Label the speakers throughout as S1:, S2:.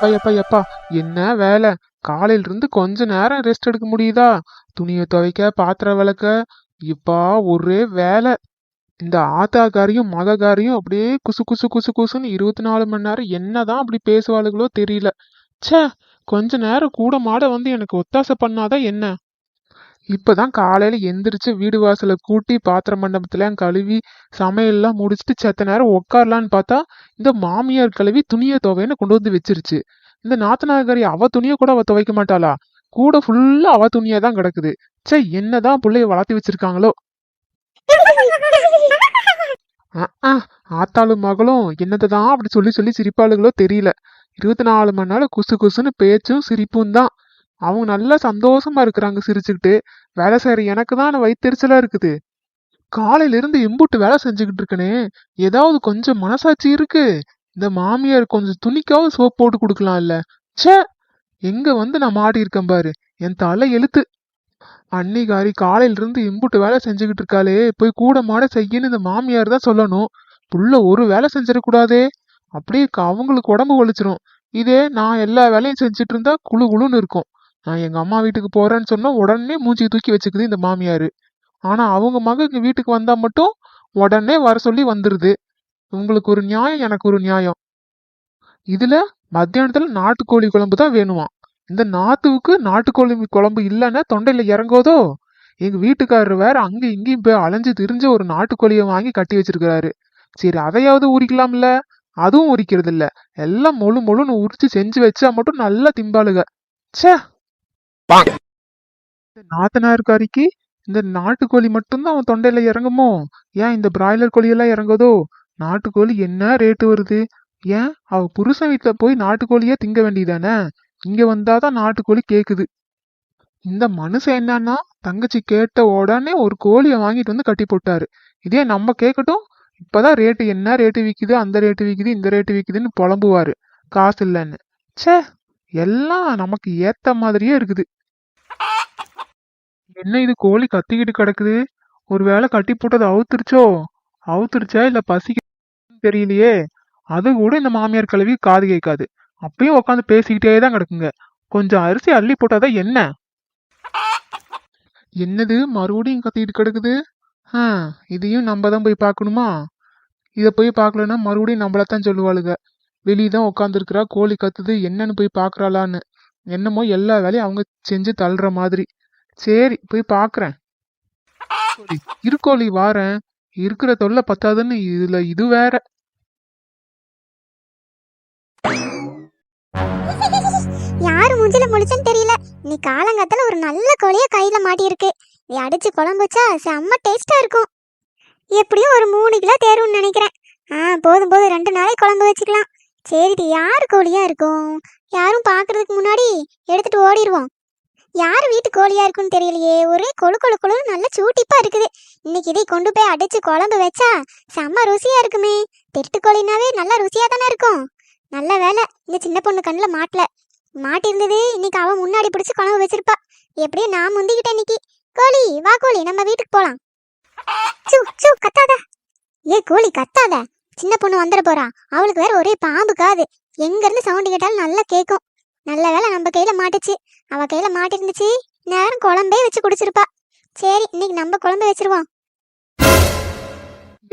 S1: எப்பா எப்பா எப்பா என்ன வேலை? காலையில இருந்து கொஞ்ச நேரம் ரெஸ்ட் எடுக்க முடியுதா? துணியை துவைக்க பாத்திரம் விளக்க. இப்பா ஒரே வேலை. இந்த ஆத்தாக்காரியும் மதக்காரியும் அப்படியே குசு குசு குசு குசுன்னு இருபத்தி நாலு மணி நேரம் என்னதான் அப்படி பேசுவாளுகளோ தெரியல. ச்சே கொஞ்ச நேரம் கூட மாட வந்து எனக்கு ஒத்தாசை பண்ணாதான் என்ன? இப்பதான் காலையில எந்திரிச்சு வீடு வாசலை கூட்டி பாத்திர மண்டபத்துல கழுவி சமையல்லாம் முடிச்சுட்டு செத்த நேரம் உட்காரலான்னு பார்த்தா இந்த மாமியார் கழுவி துணியை துவைன்னு கொண்டு வந்து வச்சிருச்சு. இந்த நாத்தனாகரி அவ துணியை கூட அவ துவைக்க மாட்டாளா? கூட ஃபுல்லா அவ துணியா தான் கிடக்குது. ச்சே என்னதான் பிள்ளைய வளர்த்தி வச்சிருக்காங்களோ? ஆத்தாளும் மகளும் என்னதான் அப்படி சொல்லி சொல்லி சிரிப்பாளுகளோ தெரியல. இருபத்தி நாலு மணி நேரம் குசு குசுன்னு பேச்சும் சிரிப்பும் தான். அவங்க நல்லா சந்தோஷமா இருக்கிறாங்க சிரிச்சுக்கிட்டு. வேலை செய்யற எனக்கு தான் வயிற்றுச்சலா இருக்குது. காலையிலிருந்து இம்புட்டு வேலை செஞ்சுக்கிட்டு இருக்கனே. ஏதாவது கொஞ்சம் மனசாட்சி இருக்கு. இந்த மாமியார் கொஞ்சம் துணிக்காவது சோப் போட்டு கொடுக்கலாம் இல்ல ச்சே! எங்க வந்து நான் மாடி இருக்கேன் பாரு. என் தலை எழுத்து. அன்னிகாரி காலையிலிருந்து இம்புட்டு வேலை செஞ்சுக்கிட்டு இருக்காளே. போய் கூட மாட செய்யன்னு இந்த மாமியார் தான் சொல்லணும். புள்ள ஒரு வேலை செஞ்சிடக்கூடாதே அப்படியே அவங்களுக்கு உடம்பு ஒழிச்சிரும் இதே நான் எல்லா வேலையும் செஞ்சுட்டு இருந்தா குளு குளுன்னு இருக்கும். நான் எங்கள் அம்மா வீட்டுக்கு போகிறேன்னு சொன்னால் உடனே மூஞ்சி தூக்கி வச்சுக்குது இந்த மாமியார். ஆனால் அவங்க மக இங்கே வீட்டுக்கு வந்தால் மட்டும் உடனே வர சொல்லி வந்துடுது உங்களுக்கு ஒரு நியாயம் எனக்கு ஒரு நியாயம். இதில் மத்தியானத்தில் நாட்டுக்கோழி குழம்பு தான் வேணுமாம். இந்த நாத்துவுக்கு நாட்டுக்கோழி குழம்பு இல்லைன்னா தொண்டையில் இறங்குதோ எங்கள் வீட்டுக்காரர் வேற அங்கே இங்கேயும் போய் அலைஞ்சு திரிஞ்சு ஒரு நாட்டுக்கோழியை வாங்கி கட்டி வச்சிருக்கிறாரு. சரி அதையாவது உரிக்கலாம்ல? அதுவும் உரிக்கிறது இல்லை எல்லாம் மொழு மொழுன்னு உரிச்சு செஞ்சு வச்சா மட்டும் நல்லா திம்பாளுக. ச்சே! இந்த நாத்தனார்காரிக்கு இந்த நாட்டுக்கோழி மட்டும்தான் அவன் தொண்டையில இறங்குமோ? ஏன் இந்த பிராய்லர் கோழியெல்லாம் இறங்குதோ? நாட்டுக்கோழி என்ன ரேட்டு வருது? ஏன்? அவ புருஷன் வீட்டுல போய் நாட்டுக்கோழியே திங்க வேண்டியதானே? இங்க வந்தாதான் நாட்டுக்கோழி கேக்குது. இந்த மனுஷன் என்னன்னா தங்கச்சி கேட்ட உடனே ஒரு கோழியை வாங்கிட்டு வந்து கட்டி போட்டாரு. இதே நம்ம கேட்கட்டும் இப்பதான் ரேட்டு என்ன ரேட்டு விக்குது அந்த ரேட்டு விக்குது இந்த ரேட்டு விக்குதுன்னு புலம்புவாரு. காசு இல்லைன்னு. சே எல்லாம் நமக்கு ஏத்த மாதிரியே இருக்குது. என்ன இது கோழி கத்திக்கிட்டு கிடக்குது? ஒருவேளை கட்டி போட்டது அவுத்துருச்சோ? அவுத்துருச்சா இல்ல பசிக்க தெரியலையே. அது கூட இந்த மாமியார் கழுவி காது கேட்காது. அப்பயும் உட்காந்து பேசிக்கிட்டே தான் கிடக்குங்க. கொஞ்சம் அரிசி அள்ளி போட்டாதான் என்ன? என்னது? மறுபடியும் கத்திக்கிட்டு கிடக்குது? ஆ இதையும் நம்ம தான் போய் பார்க்கணுமா? இதை போய் பார்க்கலன்னா மறுபடியும் நம்மளத்தான் சொல்லுவாளுங்க வெளியே தான் உட்காந்துருக்குறா கோழி கத்துது என்னன்னு போய் பார்க்குறாளான்னு. என்னமோ எல்லா வேலையும் அவங்க செஞ்சு தள்ளுற மாதிரி. சரி போய் பார்க்கறேன் கோழி, இருக்கோழி வாரேன். இருக்கிற தொல்லை பத்தாதுன்னு இதுல இது வேற.
S2: யாரு மூஞ்சில முழிச்சுன்னு தெரியல. நீ காலங்காத்தால ஒரு நல்ல கோழிய கையில மாட்டியிருக்கு. இதை அடிச்சு குழம்பு வச்சா செம்ம டேஸ்டா இருக்கும். எப்படியும் ஒரு மூணு கிலோ தேரும்னு நினைக்கிறேன். ஆ போதும் போதும். ரெண்டு நாளைக்கு குழம்பு வச்சுக்கலாம். சரிடி யார் கோழியா இருக்கும்? யாரும் பார்க்கறதுக்கு முன்னாடி எடுத்துட்டு ஓடிடுவோம் யார் வீட்டு கோழியா இருக்குன்னு தெரியலையே? ஒரே கொழு கொழு கொழுன்னு நல்ல சூட்டிப்பா இருக்குது. இன்னைக்கு இதை கொண்டு போய் அடிச்சு குழம்பு வச்சா செம்ம ருசியா இருக்குமே. திருட்டு கோழினாவே நல்லா ருசியா தானே இருக்கும். நல்ல வேலை. இந்த சின்ன பொண்ணு கண்ணில் மாட்டல. மாட்டிருந்தது. இன்னைக்கு அவன் முன்னாடி பிடிச்சி குழம்பு வச்சிருப்பா. எப்படியும் நான் முந்திக்கிட்டேன் இன்னைக்கு. கோழி வா கோழி நம்ம வீட்டுக்கு போலாம். சு சூ கத்தாத. ஏ கோழி கத்தாத. சின்ன பொண்ணு வந்துட போறா. அவளுக்கு வேற ஒரே பாம்பு காது. எங்க இருந்து சவுண்ட் கேட்டாலும் நல்லா கேட்கும் நல்ல வேளை நம்ம கையில மாட்டுச்சு. அவ கையில மாட்டிருந்துச்சு. நேரம் குழம்பே வச்சு குடிச்சிருப்பா. சரி இன்னைக்கு நம்ம குழம்பு வச்சிருவோம்.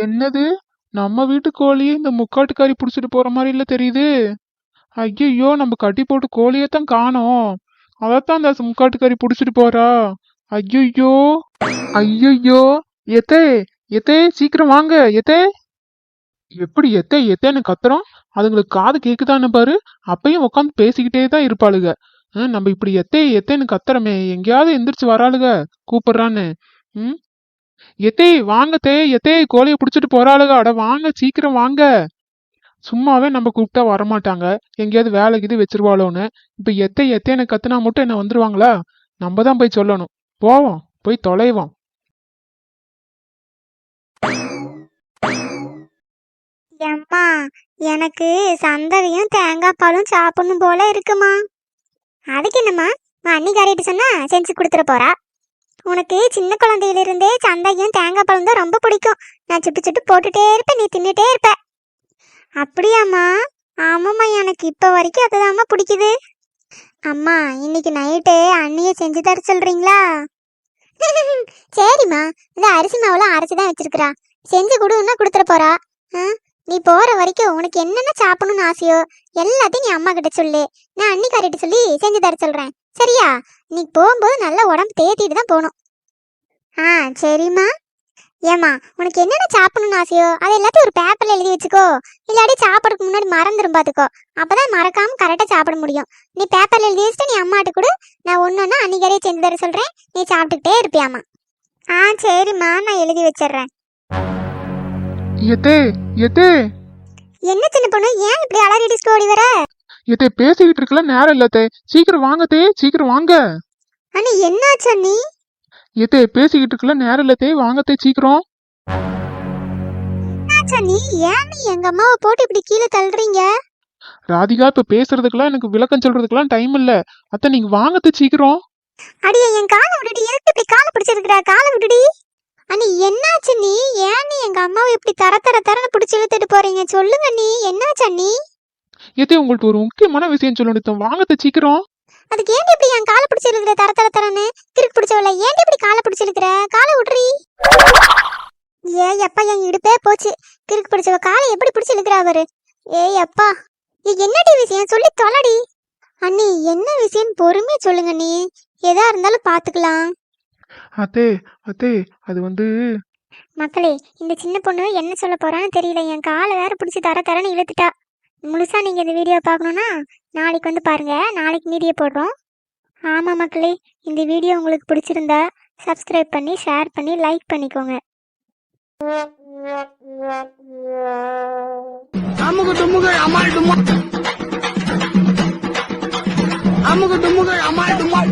S1: என்னது? நம்ம வீட்டு கோழியை இந்த முக்காட்டுக்காரி பிடிச்சிட்டு போற மாதிரி இல்ல தெரியுது. ஐயோ நம்ம கட்டி போட்டு கோழியை தான் காணோம். அதைத்தான் அந்த முக்காட்டுக்காரி பிடிச்சிட்டு போறா. ஐயோ ஐயோ எத்தே எத்தே சீக்கிரம் வாங்க எத்தே. எப்படி எத்தே எத்தேன்னு கத்துறோம். அதுங்களுக்கு காது கேக்குதான்னு பாரு. அப்பயும் உட்காந்து பேசிக்கிட்டே தான் இருப்பாளுக. நம்ம இப்படி எத்தே எத்தேன்னு கத்துறமே. எங்கேயாவது எந்திரிச்சு வராளுக கூப்பிடுறான்னு. ம்? எத்தே வாங்க தே எத்தே கோழியை பிடிச்சிட்டு போறாளுக. அட வாங்க சீக்கிரம் வாங்க. சும்மாவே நம்ம கூப்பிட்டா வரமாட்டாங்க. எங்கேயாவது வேலைக்கு இது வச்சிருவாளோன்னு. இப்ப எத்தை எத்தேன்னு கத்துனா மட்டும் என்ன வந்துருவாங்களா? நம்ம தான் போய் சொல்லணும். போவோம் போய் தொலைவோம்.
S2: எம்மா எனக்கு சந்ததியும் தேங்காய் பாலும் சாப்பிடணும் போல இருக்குமா? அதுக்கு என்னம்மா அன்னிக்காரிட்டு சொன்னா செஞ்சு கொடுத்துட போறா. உனக்கு சின்ன குழந்தையிலிருந்தே சந்தையும் தேங்காய் பழம் தான் ரொம்ப பிடிக்கும். நான் சுட்டு சுட்டு போட்டுட்டே இருப்பேன் நீ தின்னுட்டே இருப்ப. அப்படியாம்மா? ஆமாம்மா எனக்கு இப்போ வரைக்கும் அதுதாம்மா பிடிக்குது. அம்மா இன்னைக்கு நைட்டு அண்ணியை செஞ்சு தர சொல்றீங்களா? சரிம்மா இந்த அரிசி மாவுலாம் அரைச்சி தான் வச்சிருக்கிறா. செஞ்சு கொடுன்னா கொடுத்துட போறா. ஆ, நீ போற வரைக்கும் உனக்கு என்னென்ன சாப்பிடணும்னு ஆசையோ எல்லாத்தையும் நீ அம்மா கிட்ட சொல்லு. நான் அன்னிக்காரிட்ட சொல்லி செஞ்சு தர சொல்றேன். சரியா? நீ போகும்போது நல்லா உடம்பு தேத்திட்டு தான் போகணும் ஆ சரிம்மா. ஏம்மா உனக்கு என்னென்ன சாப்பிடணும்னு ஆசையோ அதை எல்லாத்தையும் ஒரு பேப்பர்ல எழுதி வச்சுக்கோ. இல்லாட்டி சாப்பிட்றதுக்கு முன்னாடி மறந்துடும் பார்த்துக்கோ அப்பதான் மறக்காம கரெக்டாக சாப்பிட முடியும். நீ பேப்பர்ல எழுதி வச்சுட்டு நீ அம்மாட்ட கூட. நான் ஒன்று ஒன்றா அன்னிக்கரையே செஞ்சு தர சொல்கிறேன் நீ சாப்பிட்டுக்கிட்டே இருப்பியாம்மா. ஆ சரிம்மா. நான் எழுதி வச்சிடுறேன்.
S1: எத்தே எத்தே.
S2: என்ன சின்ன பொண்ணு ஏன் இப்படி அலறிட்டு ஓடி வர?
S1: எத்தே பேசிக்கிட்டு இருக்கல நேரம் இல்லத்தே சீக்கிரம் வாங்கத்தே சீக்கிரம் வாங்க.
S2: அண்ணி என்னாச்சு அண்ணி?
S1: எத்தே பேசிக்கிட்டு இருக்கல நேரம் இல்லத்தே வாங்கத்தே சீக்கிரம்.
S2: அண்ணி? ஏன் நீ எங்க அம்மாவை போட்டு இப்படி கீழே தள்ளுறீங்க?
S1: ராதிகா இப்ப பேசுறதுக்கெல்லாம் எனக்கு விளக்கம் சொல்றதுக்கெல்லாம் டைம் இல்ல. அத்தை நீங்க வாங்கத்தே சீக்கிரம்.
S2: அடியே என் காலை விட்டுடி எதுக்கு இப்படி காலை பிடிச்சிருக்கிற? காலை விட்டுடி அண்ணி என்னாச்சு நீ ஏன் நீ எங்க அம்மாவை இப்படி தர தர தரன்னு பிடிச்சி இழுத்துட்டு போறீங்க? சொல்லுங்க நீ என்னாச்சு அண்ணி?
S1: எத்தே உங்கள்ட்ட ஒரு முக்கியமான விஷயம் சொல்லணும் வாங்கத்தே சீக்கிரம்.
S2: அதுக்கு ஏன் இப்படி என் காலை பிடிச்சிருக்கிற தர தர தரன்னு? கிறுக்கு பிடிச்சவள ஏன் இப்படி காலை பிடிச்சிருக்கிற காலை விட்றி. ஏய் அப்பா என் இடுப்பே போச்சு. கிறுக்கு பிடிச்சவ காலை எப்படி பிடிச்சி இழுக்கிறா அவரு? ஏய் அப்பா ஏய், என்னடி விஷயம்? சொல்லி தொலைடி. அண்ணி என்ன விஷயம்? பொறுமையா சொல்லுங்க நீ எதா இருந்தாலும் பாத்துக்கலாம்.
S1: அத்தே அத்தே அது வந்து
S2: மக்களே இந்த சின்ன பொண்ணு என்ன சொல்ல போறான்னு தெரியல. என் காலை வேற பிடிச்சி தர தரன்னு இழுத்துட்டா. முழுசா நீங்க இந்த வீடியோ பார்க்கணும்னா நாளைக்கு வந்து பாருங்க. நாளைக்கு மீடியா போடுறோம். ஆமா மக்களே இந்த வீடியோ உங்களுக்கு பிடிச்சிருந்தா சப்ஸ்கிரைப் பண்ணி ஷேர் பண்ணி லைக் பண்ணிக்கோங்க.
S3: அமுகு டுமுகு அமால் டுமா அமுகு டுமுகு அமால் டுமால்